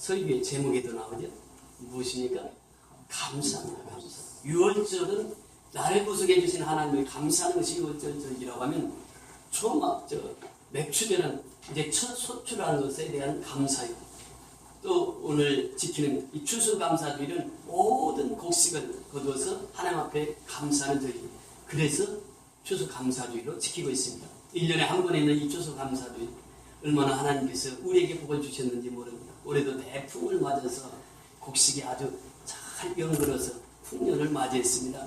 설교의 제목에도 나오죠. 무엇입니까? 감사합니다. 감사. 유월절은 나를 구속해 주신 하나님을 감사하는 것이 유월절이라고 하면 초막 저 맥주되는 이제 첫 소출하는 것에 대한 감사요. 또 오늘 지키는 이 추수감사주일은 모든 곡식을 거두어서 하나님 앞에 감사하는 절기. 그래서 추수감사주일로 지키고 있습니다. 1년에 한 번에 있는 이 추수감사주일 얼마나 하나님께서 우리에게 복을 주셨는지 모릅니다. 올해도 대풍을 맞아서 곡식이 아주 잘 연걸어서 풍년을 맞이했습니다.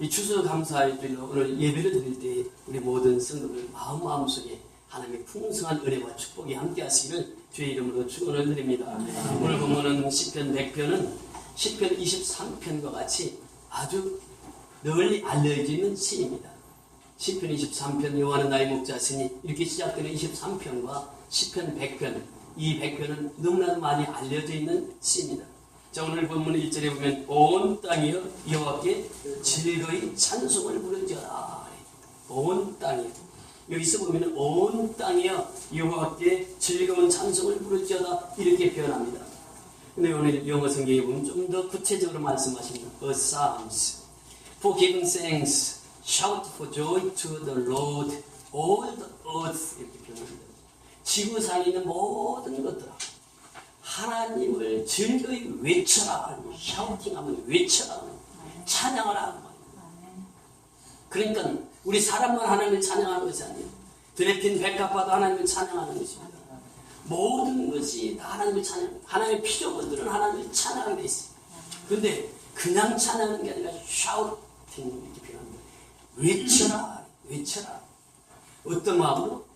이 추수감사주일로 오늘 예배를 드릴 때 우리 모든 성도들 마음 마음속에 하나님의 풍성한 은혜와 축복이 함께 하시기를 주의 이름으로 축원을 드립니다. 오늘 본문은 시편 100편은 시편 23편과 같이 아주 널리 알려져 있는 시입니다. 시편 23편 여호와는 나의 목자시니 이렇게 시작되는 23편과 시편 100편 이 100편은 너무나도 많이 알려져 있는 시입니다. 자 오늘 본문 1절에 보면 온 땅이여 여호와께 즐거이 찬송을 부르짖어라 온 땅이여 여기서 보면 온 땅이여 여호와께 즐거운 찬송을 부르짖어라 이렇게 표현합니다. 근데 오늘 영어 성경에 보면 좀 더 구체적으로 말씀하십니다. A psalms for giving thanks shout for joy to the Lord all the earth 이렇게 표현합니다. 지구상에 있는 모든 것들아 하나님을 즐거이 외쳐라 샤우팅하면 외쳐라 찬양하라 그러니까 우리 사람만 하나님을 찬양하는 것이 아니에요. 드레핀 백합화도 하나님을 찬양하는 것입니다. 모든 것이 다 하나님을 찬양, 하나님의 피조물들은 하나님을 찬양하게 돼 있어요. 근데 그냥 찬양하는 게 아니라 샤우팅 이렇게 표현합니다. 외쳐라, 외쳐라. 어떤 마음으로?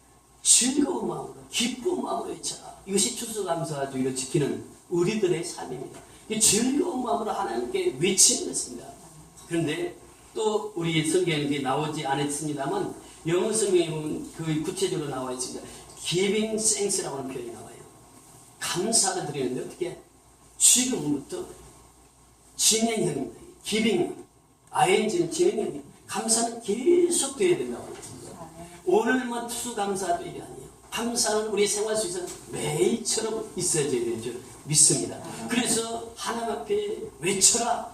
즐거운 마음으로, 기쁜 마음으로 외쳐라. 이것이 추수감사주의를 지키는 우리들의 삶입니다. 이 즐거운 마음으로 하나님께 외치는 것입니다. 그런데 또 우리 성경에 나오지 않았습니다만 영어 성경에 보면 그 구체적으로 나와 있습니다. giving thanks라고 하는 표현이 나와요. 감사를 드리는데 어떻게 지금부터 진행형입니다. giving ing는 진행형이에요. 감사는 계속 돼야 된다고 합니다. 오늘만 투수감사주일이 아니에요. 감사는 우리 생활 속에서 매일처럼 있어야 되죠. 믿습니다. 그래서 하나님 앞에 외쳐라.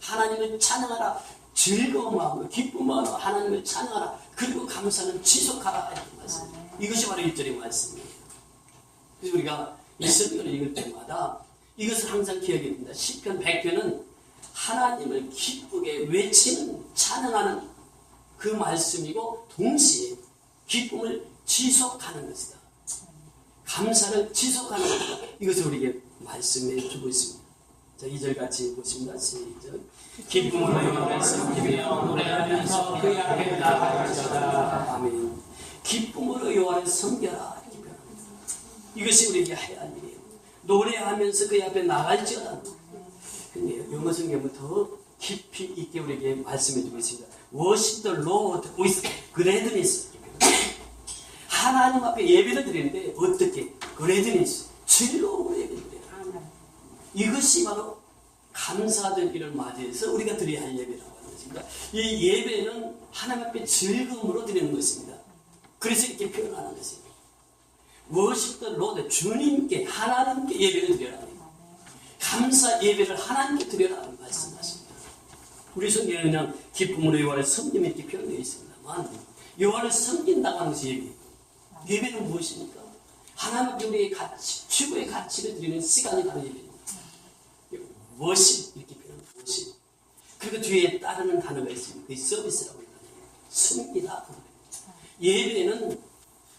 하나님을 찬양하라. 즐거운 마음으로 기쁜 마음으로 하나님을 찬양하라. 그리고 감사는 지속하라. 이렇게 말씀. 이것이 바로 1절의 말씀이에요. 그래서 우리가 이 성경을 읽을 때마다 이것을 항상 기억해야 됩니다. 10편, 100편은 하나님을 기쁘게 외치는 찬양하는 그 말씀이고 동시에 기쁨을 지속하는 것이다. 감사를 지속하는 것이다. 이것을 우리에게 말씀해 주고 있습니다. 자, 2절 같이 보십니다. 시작. 기쁨으로 섬기며 노래하면서 그의 앞에 나갈지어다. 아멘. 기쁨으로 여호와를 섬겨라. 이렇게 표현합니다. 이것이 우리에게 해야 할 일이에요. 노래하면서 그의 앞에 나갈지어다. 근데 영어 성경은 더 깊이 있게 우리에게 말씀해 주고 있습니다. Worship the Lord with gladness. 하나님 앞에 예배를 드리는데 어떻게? gladness. 즐거움으로 예배를 드려요. 이것이 바로 감사절기를 맞이해서 우리가 드려야 할 예배라고 하는 것입니다. 이 예배는 하나님 앞에 즐거움으로 드리는 것입니다. 그래서 이렇게 표현하는 것입니다. 무엇이든 로드 주님께 하나님께 예배를 드려라. 감사 예배를 하나님께 드려라 말씀하십니다. 우리 성경에 그냥 기쁨으로 여호와를 섬김 이렇게 표현되어 있습니다만 여호와를 섬긴다고 하는 것이 예배. 예배는 무엇입니까? 하나님 앞에 우리의 가치, 최고의 가치를 드리는 시간이 바로 예배입니다. 워십 이렇게 표현합니다. 워십. 그리고 뒤에 따르는 단어가 있습니다. 그 서비스라고 합니다. 섬기다. 예배는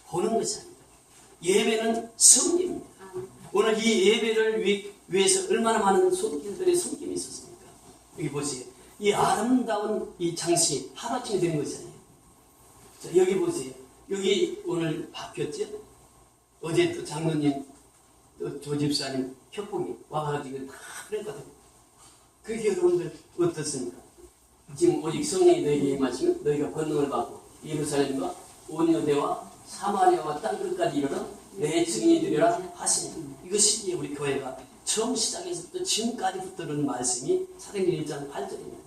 보는 것이 아닙니다. 예배는 섬깁니다. 오늘 이 예배를 위, 위해서 얼마나 많은 손길들의 섬김이 있었습니까? 여기 보세요. 이 아름다운 이 장식이 하루아침에 된 것이 아니에요. 자, 여기 보세요. 여기 오늘 바뀌었죠? 어제 또 장로님, 또 조집사님 협곡이 와가지고 다 그랬거든요. 그게 여러분들 어떻습니까? 지금 오직 성령이 너희에게 임하시면 너희가 권능을 받고 예루살렘과 온 유대와 사마리아와 땅 끝까지 이르러 내 증인이 되리라 하시니 이것이 우리 교회가 처음 시작에서부터 지금까지부터는 말씀이 사도행전 1장 8절입니다.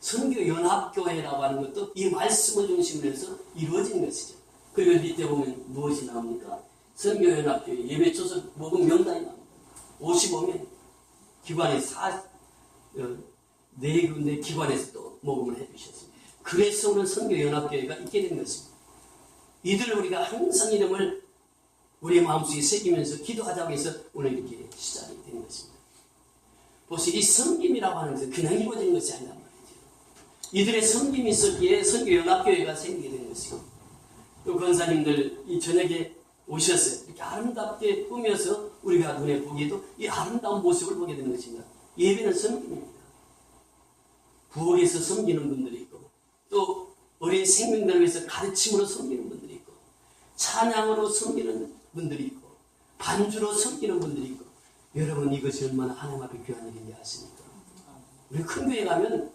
선교 연합교회라고 하는 것도 이 말씀을 중심으로 해서 이루어진 것이죠. 그리고 밑에 보면 무엇이 나옵니까? 선교 연합교회 예배 초서 목은 명단이 나옵니다. 55명 기관에 사, 어, 네 군데 기관에서 또 모금을 해주셨습니다. 그래서 오늘 선교연합교회가 있게 된 것입니다. 이들을 우리가 항상 이름을 우리의 마음속에 새기면서 기도하자고 해서 오늘 이렇게 시작이 된 것입니다. 보시 이 섬김이라고 하는 것은 그냥 이루어진 것이 아니란 말이죠. 이들의 섬김이 있었기에 선교연합교회가 생기게 된 것이고 또 권사님들 이 저녁에 오셨어요. 이렇게 아름답게 꾸며서 우리가 눈에 보기에도 이 아름다운 모습을 보게 되는 것입니다. 예배는 섬김입니다. 부엌에서 섬기는 분들이 있고 또 어린 생명들을 위해서 가르침으로 섬기는 분들이 있고 찬양으로 섬기는 분들이 있고 반주로 섬기는 분들이 있고 여러분 이것이 얼마나 하나님 앞에 귀한 일인지 아십니까? 우리 큰 교회 가면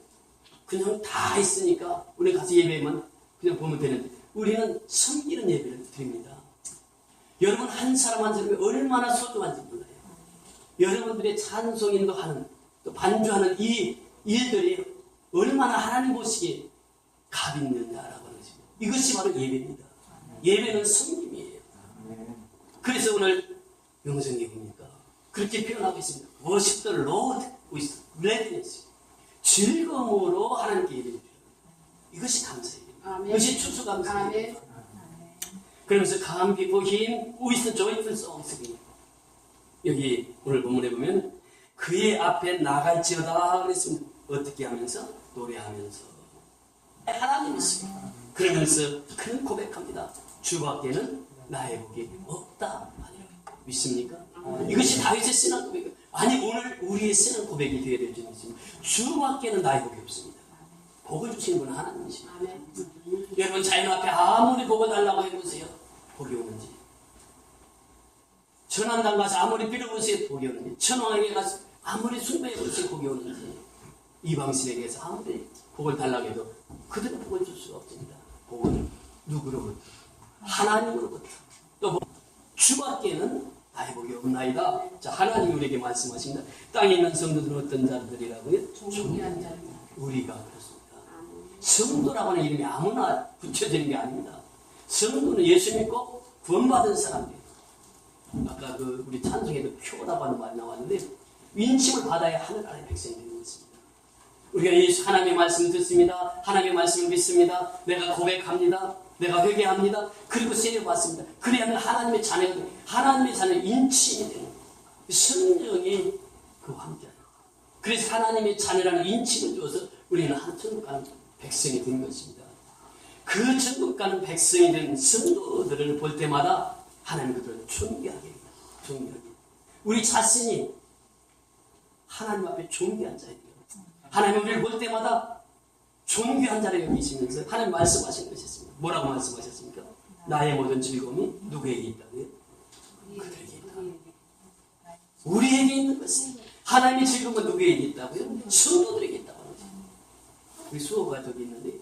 그냥 다 있으니까 우리 가서 예배만 그냥 보면 되는데 우리는 섬기는 예배를 드립니다. 여러분 한 사람 한 사람이 얼마나 소중한지 몰라요. 여러분들의 찬송인도 하는 또 반주하는 이 일들이 얼마나 하나님 보시기에 값 있느냐라고 하는 것입니다. 이것이 바로 예배입니다. 예배는 섬김이에요. 그래서 오늘 영성이 뭡니까? 그렇게 표현하고 있습니다. Worship the Lord with gladness. 즐거움으로 하나님께 예배를 드려요. 이것이 감사예요. 이것이 추수감사예요. 아멘. 그러면서 come before him with joyful songs. 여기 오늘 본문에 보면 그의 앞에 나갈지어다 그랬습니다. 어떻게 하면서? 노래하면서. 하나님이십니다. 그러면서 그는 고백합니다. 주밖에는 나의 복이 없다. 믿습니까? 이것이 다윗의 신앙 고백. 아니 오늘 우리의 신앙 고백이 되어야 될 줄은 믿습니다. 주밖에는 나의 복이 없습니다. 복을 주시는 분은 하나님이십니다. 여러분 자연 앞에 아무리 복을 달라고 해보세요. 복이 오는지. 천안당 가서 아무리 빌어보세요. 복이 오는지. 천왕에게 가서 아무리 숭배해보세요. 복이 오는지. 이방신에게서 아무리 복을 달라고 해도 그들은 복을 줄 수가 없습니다. 복은 누구로부터? 하나님으로부터. 또 복- 주밖에는 나의 복이 없나이다. 자, 하나님 우리에게 말씀하십니다. 땅에 있는 성도들은 어떤 자들이라고요? 존귀한 자들. 우리가 그렇습니다. 성도라고 하는 이름이 아무나 붙여지는 게 아닙니다. 성도는 예수 믿고 구원받은 사람이에요. 아까 그 우리 찬송에도 표라고 하는 말이 나왔는데 인침을 받아야 하늘 아래 백성이 되는 것입니다. 우리가 예수 하나님의 말씀을 듣습니다. 하나님의 말씀을 믿습니다. 내가 고백합니다. 내가 회개합니다. 그리고 세례받습니다. 그래야만 하나님의 자녀가 하나님의 자녀 인침이 되는. 성령이 함께하는 거예요. 그래서 하나님의 자녀라는 인칭을 주어서 우리는 한 천국 가는 백성이 된 것입니다. 그 천국 가는 백성이 된 성도들을 볼 때마다 하나님 그들을 존귀하게. 존귀하게. 우리 자신이 하나님 앞에 존귀한 자예요. 하나님 우리를 볼 때마다 존귀한 자를 여기시면서 하나님 말씀하신 것이 있습니다. 뭐라고 말씀하셨습니까? 나의 모든 즐거움이 누구에게 있다고요? 그들에게 있다. 우리에게 있는 것은 하나님의 즐거움은 누구에게 있다고요? 성도들에게 거죠. 우리 수호가 저기 있는데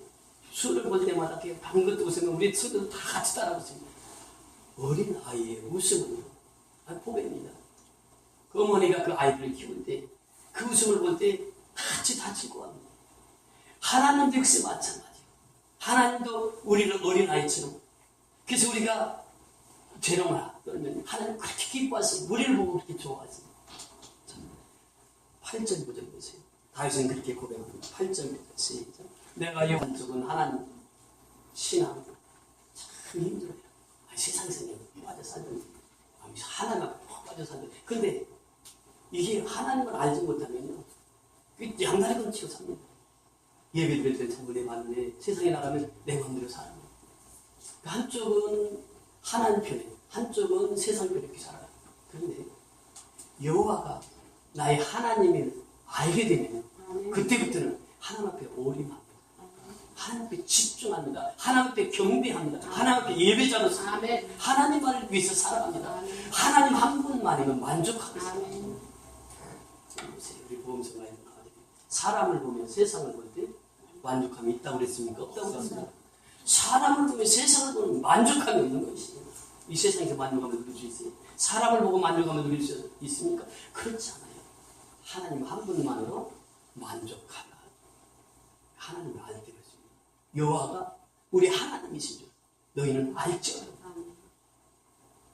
수호를 볼 때마다 그냥 방긋 웃으면 우리 수호들 다 같이 따라하고 있습니다. 어린 아이의 웃음은요. 아, 보배입니다. 그 어머니가 그 아이들을 키울 때 그 웃음을 볼 때 같이 다치고 합니다. 하나님도 역시 마찬가지예요. 하나님도 우리를 어린 아이처럼 그래서 우리가 죄롱을 떨면 하나님 그렇게 기뻐하시고 우리를 보고 그렇게 좋아하시고 8절 9절 보세요. 다윗은 그렇게 고백합니다. 8절 9절 시작. 내가 영한 쪽은 하나님 신앙 참 힘들어요. 아, 세상에서 그냥 빠져 살던 하나님 앞에 푹 빠져 살던 근데 이게 하나님을 알지 못하면요 그 양다리 건치고 삽니다. 예배 드릴 때 참은혜 받는데 세상에 나가면 내 마음대로 살아요. 그 한쪽은 하나님 편에 한쪽은 세상 편에 이렇게 살아요. 그런데 여호와가 나의 하나님을 알게 되면. 그때부터는 하나님 앞에 오림합니다. 하나님 앞에 집중합니다. 하나님 앞에 경배합니다. 하나님 앞에 예배자로 삽니다. 하나님만을 위해서 살아갑니다. 하나님 한 분만이면. 아멘. 보세요. 우리 나와요. 사람을 보면 세상을 볼 때 만족함이 있다고 그랬습니까? 없다고 그랬습니까? 사람을 보면 세상을 보면 만족함이 없는 것이에요. 이 세상에서 만족함을 누릴 수 있어요? 사람을 보고 만족함을 누릴 수 있습니까? 그렇지 않아요. 하나님 한 분만으로 만족하라. 하나님을 알게 되었습니다. 여호와가 우리 하나님이신 줄 너희는 알지어다. 아멘.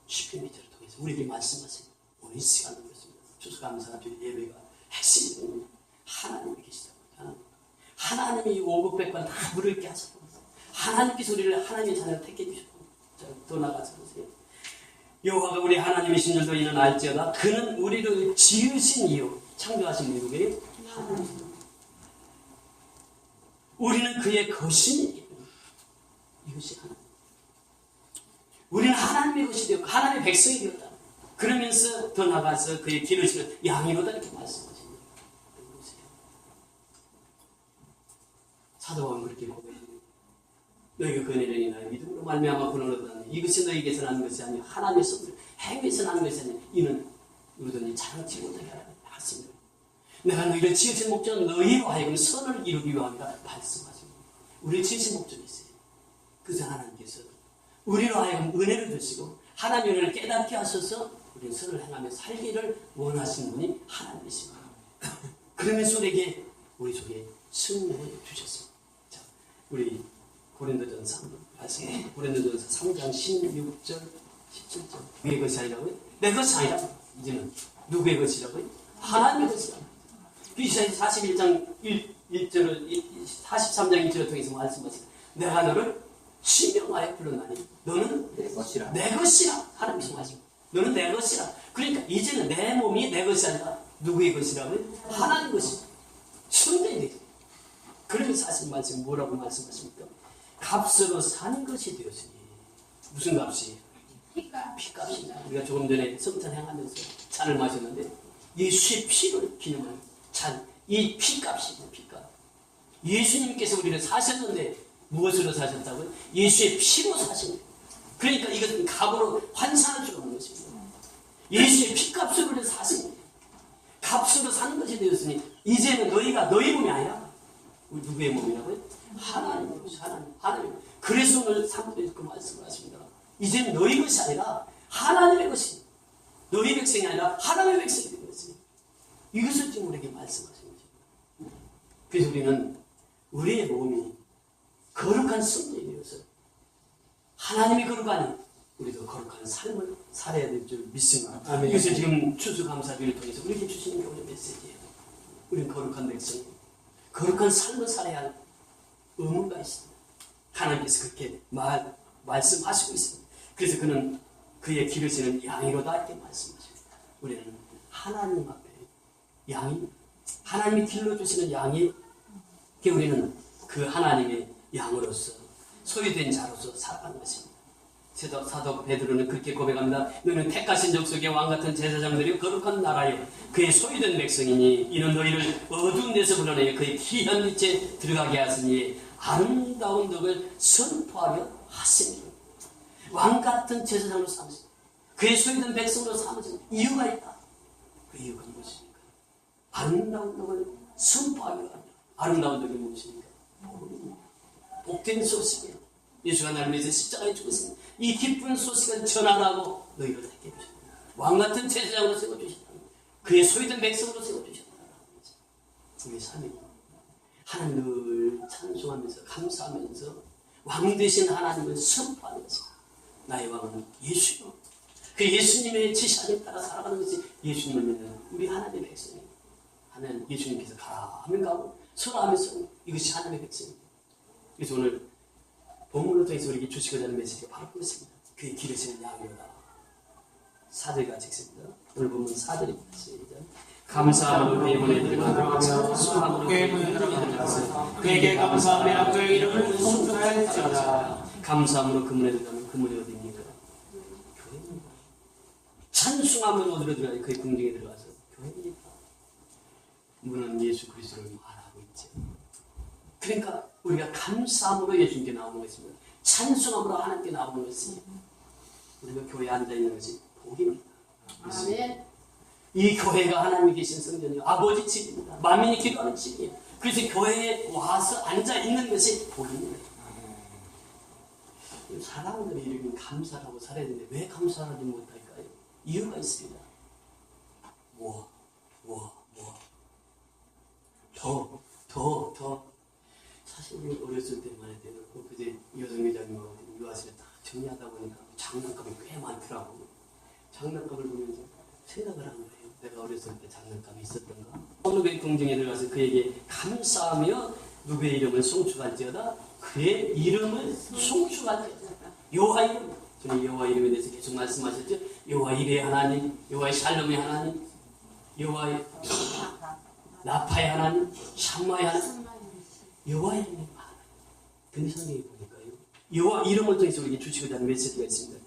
시편 미터를 통해서 우리에게 말씀하세요. 오늘 이 시간을 그렇습니다. 추수감사주 예배가 핵심은 하나님이 계시다고. 하나님. 하나님이 오급백관 다 물을 게 하셨고 하나님께서 우리를 하나님의 자녀로 택해 주셨고 자, 또 나가서 보세요. 여호와가 우리 하나님이신 줄도 이는 알지어다. 그는 우리를 지으신 이유 창조하신 이유가 하나님. 우리는 그의 때문에 이것이 하나님. 우리는 하나님의 것이 되었고 하나님의 백성이 되었다. 그러면서 더 나가서 그의 지는 양이로다 이렇게 말씀하십니다. 사도왕 그렇게 고백합니다. 너희가 그네를 인하여 믿음으로 말미암아 구원을 얻었니 이것이 너희에게서 나는 것이 아니요 하나님의 선물 행위에서 나는 것이 아니요 이는 누구든지 자랑치 못하게 하라는 말씀입니다. 내가 너희를 지으신 목적은 너희로 하여금 선을 이루기 위함이라 말씀하십니다. 우리를 지으신 목적이 있어요. 그래서 하나님께서 우리로 하여금 은혜를 주시고 하나님의 은혜를 깨닫게 하셔서 우리는 선을 행하며 살기를 원하시는 분이 하나님이십니다. 그러면서 우리에게 우리 속에 승리를 주셨습니다. 자, 우리 고린도전서 3번 말씀. 고린도전서 3장 16절, 17절. 누구의 것이 아니라고요? 내 것이 아니라 이제는 누구의 것이라고요? 이사야 41장 1, 1절을 43장 1절을 통해서 말씀하시다. 내가 너를 신명하여 불렀나니 너는 내 것이라. 내 것이라 하나님께서 말씀. 너는 내 것이라. 그러니까 이제는 내 몸이 내 것이 아니라 누구의 것이라고요? 하나님 것이. 순전히 되죠. 그러면서 하신 말씀 뭐라고 말씀하십니까? 값으로 산 것이 되었으니 무슨 값이? 피가 피값입니다. 우리가 조금 전에 성탄 행하면서 잔을 마셨는데 예수의 피를 기념하는 잔, 이 피값입니다. 피값. 예수님께서 우리를 사셨는데 무엇으로 사셨다고요? 예수의 피로 사신 거예요. 그러니까 이것은 값으로 환산할 수 없는 것입니다. 예수의 피값으로 우리를 사신 거예요. 값으로 사는 것이 되었으니 이제는 너희가 너희 몸이 아니라 누구의 몸이라고요? 하나님의 것이 하나님, 하나님. 그래서 오늘 사무도에 그 말씀을 하십니다. 이제는 너희 것이 아니라 하나님의 것이 너희 백성이 아니라 하나님의 백성이 이 이것을 지금 우리에게 말씀하신 것입니다. 그래서 우리는 우리의 몸이 거룩한 성전이 되어서 하나님이 거룩하니 우리도 거룩한 삶을 살아야 될 줄 믿습니다. 아멘. 이것을 지금 추수감사기를 통해서 우리에게 주시는 게 오늘 메시지예요. 우리는 거룩한 백성, 거룩한 삶을 살아야 할 의무가 있습니다. 하나님께서 그렇게 말, 말씀하시고 있습니다. 그래서 그는 그의 기르시는 양이로다 이렇게 말씀하십니다. 우리는 하나님 앞에 양이 하나님이 길러주시는 양이 그 우리는 그 하나님의 양으로서 소유된 자로서 살아가는 것입니다. 사도, 사도 베드로는 그렇게 고백합니다. 너희는 택하신 족속의 왕 같은 제사장들이 거룩한 나라요 그의 소유된 백성이니 이는 너희를 어두운 데서 불러내 그의 귀한 빛에 들어가게 하시니 아름다운 덕을 선포하려 하시니 왕 같은 제사장으로 삼으신 그의 소유된 백성으로 삼으신 이유가 있다. 그 이유가 무엇입니까? 아름다운 덕을 합니다. 아름다운 덕이 무엇입니까? 복음입니다. 복된 소식이에요. 예수가 나를 위해서 십자가에 죽었습니다. 이 기쁜 소식을 전하라고 너희를 택해 주셨다. 왕 같은 제사장으로 세워주셨다. 그의 소유된 백성으로 세워주셨다. 우리의 삶입니다. 하나님을 찬송하면서 감사하면서 왕 되신 하나님을 것입니다. 나의 왕은 예수요. 그 예수님의 지시하에 따라 살아가는 것이 예수님을 믿는 우리 하나님의 백성입니다. 하나님 예수님께서 가라 하면 가고 서라 하면 서고 이것이 하나님의 백성입니다. 그래서 오늘 본문을 통해서 우리에게 주시고자 하는 메시지가 바로 그것입니다. 그의 기르시는 양이로다. 사절과 찍습니다. 오늘 본문 사절입니다. 시작. 감사함으로 그의 문에 들어가며 찬송함으로 그의 문에 들어가서 그에게 감사하며 그의 이름을 송축할지어다. 감사함으로 그 문에 들어가면 그 문이 어디입니까? 교회입니다. 찬송함으로 어디로 들어가요? 그의 궁정에 들어가서. 문은 예수 그리스도를 말하고 있죠. 그러니까 우리가 감사함으로 예수님께 나오는 것입니다. 찬송함으로 하나님께 나오는 것이 우리가 교회에 앉아 있는 것이 복입니다. 아멘. 이 교회가 하나님이 계신 성전이요 아버지 집입니다. 만민이 기도하는 집이에요. 그래서 교회에 와서 앉아 있는 것이 복입니다. 사람들이 이렇게 감사를 하고 살아야 되는데 왜 감사를 하지 못할까요? 이유가 있습니다. 뭐, 뭐, 뭐. 더, 더, 더. 사실 우리 어렸을 때만 해도 그 그제 여성회장님하고 유아실에 딱 정리하다 보니까 장난감이 꽤 많더라고. 장난감을 보면서 생각을 한 거예요. 내가 어렸을 때 장난감이 있었던가? 누구의 궁정에 들어가서 그에게 감사하며 누구의 이름을 송축할지어다 그의 이름을 송축할지어다 여호와 이름 저는 여호와 이름에 대해서 계속 말씀하셨죠 여호와 이레 하나님 여호와의 샬롬의 하나님 여호와의 나파의 하나님 샴마의 하나님 여호와의 많아요 근데 성경에 보니까요 여호와 이름을 통해서 우리에게 주시고자 하는 메시지가 있습니다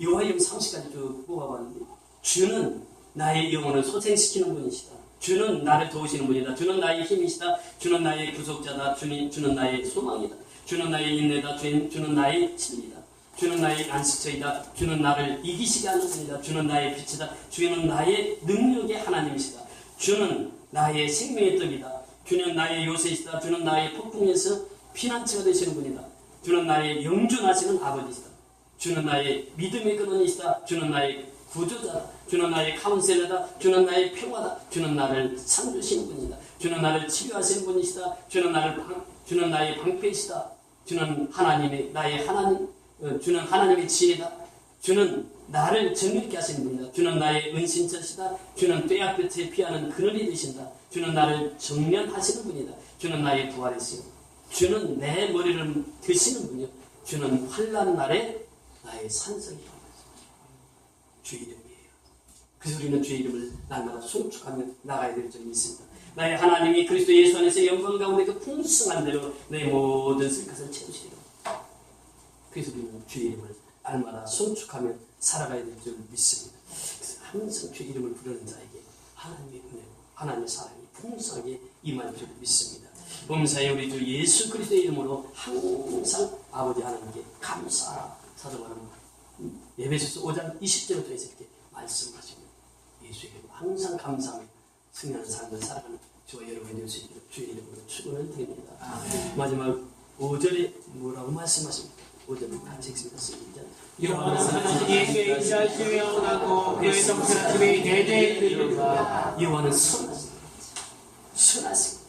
여호와 이름 30가지 쭉 뽑아봤는데 주는 나의 영혼을 소생시키는 분이시다. 주는 나를 도우시는 분이다. 주는 나의 힘이시다. 주는 나의 구속자다. 주는, 주는 나의 소망이다. 주는 나의 인내다. 주는, 주는 나의 진리다. 주는 나의 안식처이다. 주는 나를 이기시게 하는 분이다. 주는 나의 빛이다. 주는 나의 능력의 하나님이시다. 주는 나의 생명의 떡이다. 주는 나의 요새이시다. 주는 나의 폭풍에서 피난처가 되시는 분이다. 주는 나의 영존하시는 아버지시다. 주는 나의 믿음의 근원이시다. 주는 나의 구조자다. 주는 나의 카운셀러다. 주는 나의 평화다. 주는 나를 상주시는 분이다. 주는 나를 치료하시는 분이시다. 주는 나를 방, 주는 나의 방패이시다. 주는 하나님의 나의 하나님, 어, 주는 하나님의 지혜다. 주는 나를 정결케 하시는 분이다. 주는 나의 은신처시다. 주는 떼약볕에 피하는 그늘이 되신다. 주는 나를 정련하시는 분이다. 주는 나의 부활이시오. 주는 내 머리를 드시는 분이요. 주는 환란 날에 나의 산성이라고 주 이름이에요. 그래서 우리는 주의 이름을 날마다 송축하며 나가야 될 점이 있습니다. 나의 하나님이 그리스도 예수 안에서 영광 가운데 그 풍성한 대로 내 모든 쓸 것을 채우시리라. 그래서 우리는 주의 이름을 날마다 송축하며 살아가야 될 줄 믿습니다. 항상 주의 이름을 부르는 자에게 하나님의 은혜고 하나님의 사랑이 풍성하게 임할 줄 믿습니다. 범사에 우리 주 예수 그리스도의 이름으로 항상 아버지 하나님께 감사하라 사도바는 예배소서 5장 20절부터 해서 이렇게 말씀하시고 예수에게 항상 감사하며 승리하는 삶을 살아가는 저와 여러분이 될수 있도록 주의 이름으로 축원을 드립니다. 마지막 5절에 뭐라고 말씀하십니까? 5절을 같이 읽습니다. 시작. 여호와는 예수의 인자하심이 영원하고 그의 성실하심이 대대에 이르리라 여호와는 선하십니다. 선하십니다.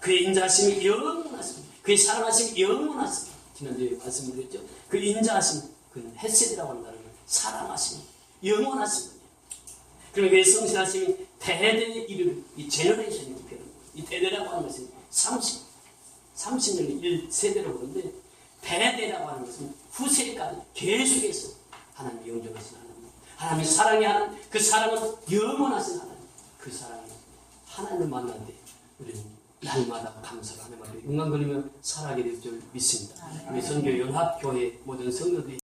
그의 인자하심이 영원하십니다. 그의 사랑하심이 영원하십니다. 지난주에 말씀드렸죠. 그 인자하심, 그 햇셋이라고 한다는 건 사랑하심, 영원하십니다. 그리고 그의 성실하심이 대대에 이르는 이 제너레이션이 표현. 이 대대라고 하는 것은 30, 30년을 1세대로 보는데 대대라고 하는 것은 후세까지 계속해서 하나님이 영존하신 하나님. 하나님의 사랑이 하나님, 그 사랑은 영원하신 하나님. 그 사랑이 하나님을 때 우리는 날마다 감사를 하며 말이에요. 영광 돌리며 살아가게 될 줄 믿습니다. 우리 선교 연합교회 모든 성도들이